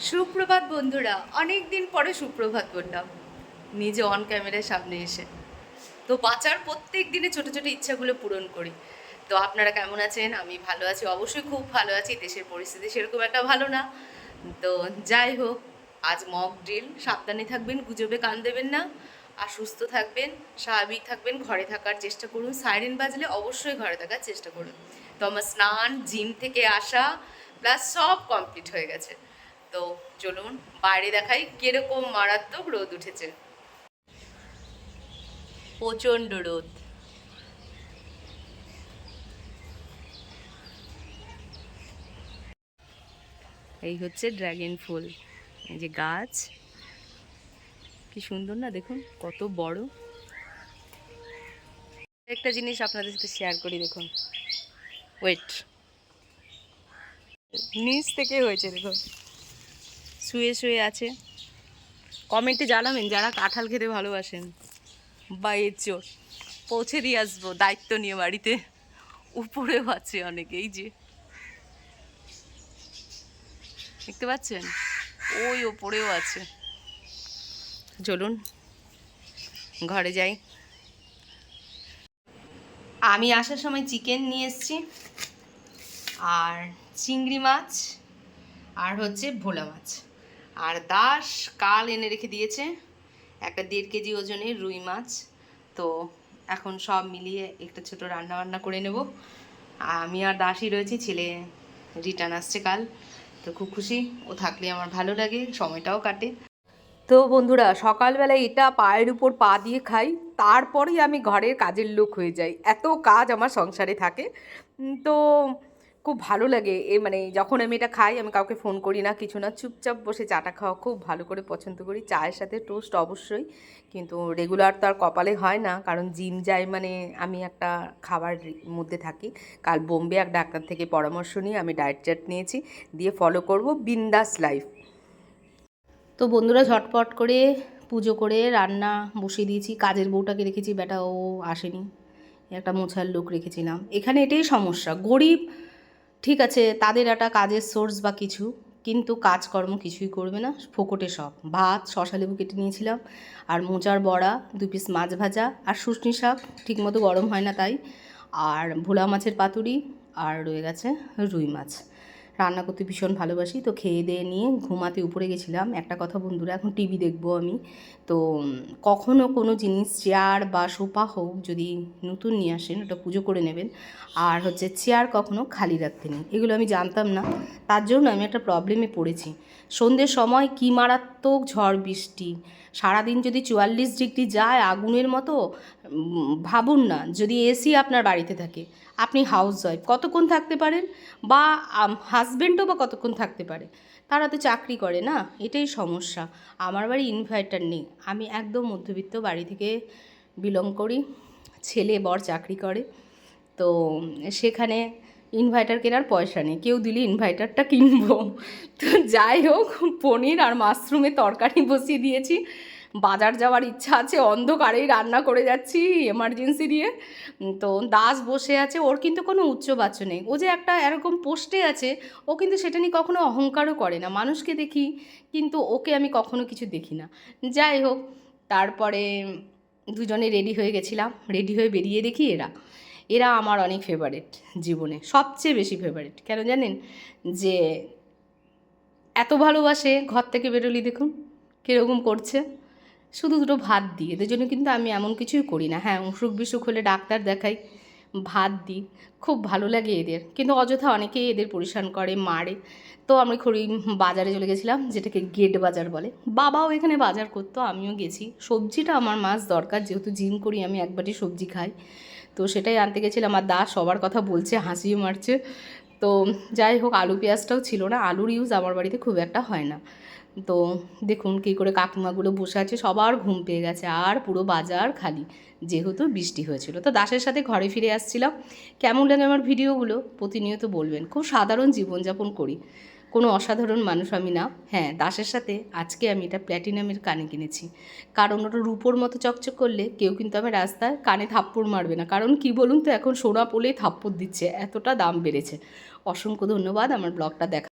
সুপ্রভাত বন্ধুরা অনেক দিন পরে সুপ্রভাত বললাম। নিজে অন ক্যামেরার সামনে এসে। তো বাঁচার প্রত্যেক দিনে ছোটো ছোটো ইচ্ছাগুলো পূরণ করি। তো আপনারা কেমন আছেন? আমি ভালো আছি, অবশ্যই খুব ভালো আছি। দেশের পরিস্থিতি সেরকম একটা ভালো না। তো যাই হোক, আজ মক ড্রিল সাবধানে থাকবেন, গুজবে কান দেবেন না। আর সুস্থ থাকবেন, স্বাভাবিক থাকবেন, ঘরে থাকার চেষ্টা করুন। সাইরেন বাজলে অবশ্যই ঘরে থাকার চেষ্টা করুন। তো আমার স্নান জিম থেকে আসা প্লাস সব কমপ্লিট হয়ে গেছে। তো চলুন, বাইরে দেখাই কীরকম মারাত্মক রোদ উঠেছে। প্রচণ্ড রোদ। এই হচ্ছে ড্রাগন ফুল। এই যে গাছ। কি সুন্দর না, দেখুন, কত বড়। একটা জিনিস আপনাদের সাথে শেয়ার করি, দেখুন। ওয়েট নিচ থেকে হয়েছে, দেখুন। শুয়ে শুয়ে আছে। কমেন্টে জানাবেন যারা কাঁঠাল খেতে ভালোবাসেন। বা এর চোর পৌঁছে দিয়ে আসব, দায়িত্ব নিয়ে বাড়িতে। উপরেও আছে অনেক, এই যে। দেখতে পাচ্ছেন? ওই ওপরেও আছে। চলুন, ঘরে যাই। আমি আসার সময় চিকেন নিয়ে এসেছি। আর চিংড়ি মাছ, আর হচ্ছে ভোলা মাছ। আর দাস কাল এনে রেখে দিয়েছে একটা দেড় কেজি ওজনের রুই মাছ। তো এখন সব মিলিয়ে একটা ছোট রান্না বান্না করে নেব। আমি আর দাসই রয়েছি, ছেলে রিটার্ন আসছে কাল। তো খুব খুশি, ও থাকলে আমার ভালো লাগে, সময়টাও কাটে। তো বন্ধুরা সকালবেলায় এটা পায়ের উপর পা দিয়ে খাই, তারপরেই আমি ঘরের কাজের লোক হয়ে যাই। এত কাজ আমার সংসারে থাকে। তো খুব ভালো লাগে। এ মানে যখন আমি এটা খাই, আমি কাউকে ফোন করি না, কিছু না, চুপচাপ বসে চাটা খাওয়া খুব ভালো করে পছন্দ করি। চায়ের সাথে টোস্ট অবশ্যই, কিন্তু রেগুলার তো আর কপালে হয় না, কারণ জিম যাই মানে আমি একটা খাবার মধ্যে থাকি। কাল বোম্বে এক ডাক্তার থেকে পরামর্শ নিয়ে আমি ডায়েট চার্ট নিয়েছি, দিয়ে ফলো করব বিন্দাস লাইফ তো বন্ধুরা ঝটপট করে পুজো করে রান্না বসিয়ে দিয়েছি। কাজের বউটাকে রেখেছি বেটা ও আসেনি। একটা মোছার লোক রেখেছিলাম। এখানে এটাই সমস্যা, গরিব ঠিক আছে, তাদের একটা কাজের সোর্স বা কিছু, কিন্তু কাজকর্ম কিছুই করবে না। ফোকটে সব। ভাত, শশা লেবু কেটে নিয়েছিলাম, আর মোচার বড়া, দু পিস মাছ ভাজা, আর শুশনি শাক, ঠিকমতো গরম হয় না তাই। আর ভোলা মাছের পাতুরি, আর রয়ে গেছে রুই মাছ। রান্না করতে ভীষণ ভালোবাসি। তো খেয়ে দিয়ে নিয়ে ঘুমাতে উপরে গেছিলাম। একটা কথা বন্ধুরা এখন টিভি দেখব আমি। তো উম, কখনো কোনো জিনিস চেয়ার বা সোফা হোক যদি নতুন নিয়ে আসেন ওটা পুজো করে নেবেন। আর হচ্ছে চেয়ার কখনো খালি রাখতে নেই। এগুলো আমি জানতাম না। তার জন্য আমি একটা প্রবলেমে পড়েছি। সন্ধ্যের সময় কী মারাত্মক ঝড় বৃষ্টি সারাদিন যদি চুয়াল্লিশ ডিগ্রি যায় আগুনের মতো ভাবুন না, যদি এসি আপনার বাড়িতে থাকে, আপনি হাউস ওয়াইফ কতক্ষণ থাকতে পারেন? বা হাজব্যান্ডও বা কতক্ষণ থাকতে পারে? তারা তো চাকরি করে না, এটাই সমস্যা। আমার বাড়ি ইনভার্টার নেই, আমি একদম মধ্যবিত্ত বাড়ি থেকে বিলং করি, ছেলে বর চাকরি করে, তো সেখানে ইনভার্টার কেনার পয়সা নেই। কেউ দিলে ইনভার্টারটা কিনবো। তো যাই হোক, পনির আর মাশরুমের তরকারি বসিয়ে দিয়েছি। বাজার যাওয়ার ইচ্ছা আছে, অন্ধকারেই রান্না করে যাচ্ছি এমার্জেন্সি দিয়ে। তো দাস বসে আছে, ওর কিন্তু কোনো উচ্চবাচ্য নেই। ও যে একটা এরকম পোস্টে আছে, ও কিন্তু সেটা নিয়ে কখনো অহংকারও করে না। মানুষকে দেখি, কিন্তু ওকে আমি কখনো কিছু দেখি না। যাই হোক, তারপরে দুজনে রেডি হয়ে গেছিলাম। রেডি হয়ে বেরিয়ে দেখি এরা। এরা আমার অনেক ফেভারিট জীবনে, সবচেয়ে বেশি ফেভারিট কেন জানেন? যে এত ভালোবাসে, ঘর থেকে বেরোলি দেখুন কীরকম করছে। শুধু দুটো ভাত দিই, এদের জন্য কিন্তু আমি এমন কিছুই করি না। হ্যাঁ অসুখ বিসুখ হলে ডাক্তার দেখাই, ভাত দিই, খুব ভালো লাগে এদের। কিন্তু অযথা অনেকেই এদের পরিশান করে, মারে। তো আমি খড়ি বাজারে চলে গেছিলাম, যেটাকে গেট বাজার বলে। বাবাও এখানে বাজার করতো, আমিও গেছি। সবজিটা আমার মাছ দরকার, যেহেতু জিম করি, আমি একবারই সবজি খাই। তো সেটাই আনতে গেছিলাম। আর দা সবার কথা বলছে, হাসিও মারছে। তো যাই হোক, আলু পেঁয়াজটাও ছিল না। আলুর ইউজ আমার বাড়িতে খুব একটা হয় না। তো দেখুন কী করে কাকিমাগুলো বসে আছে, সবার ঘুম পেয়ে গেছে, আর পুরো বাজার খালি। যেহেতু বৃষ্টি হয়েছিল। তো দাসের সাথে ঘরে ফিরে আসছিলাম। কেমন লাগে আমার ভিডিওগুলো? প্রতিনিয়ত বলবেন। খুব সাধারণ জীবনযাপন করি। কোনো অসাধারণ মানুষ আমি না। হ্যাঁ দাসের সাথে আজকে আমি এটা প্ল্যাটিনামের কানে কিনেছি। কারণ ওটা রূপোর মতো চকচক করলে কেউ কিন্তু আমি রাস্তায় কানে থাপ্পড় মারবে না। কারণ কি বলুন তো, এখন সোনা পোলেই থাপ্পড় দিচ্ছে, এতটা দাম বেড়েছে। অসংখ্য ধন্যবাদ, আমার ব্লগটা দেখা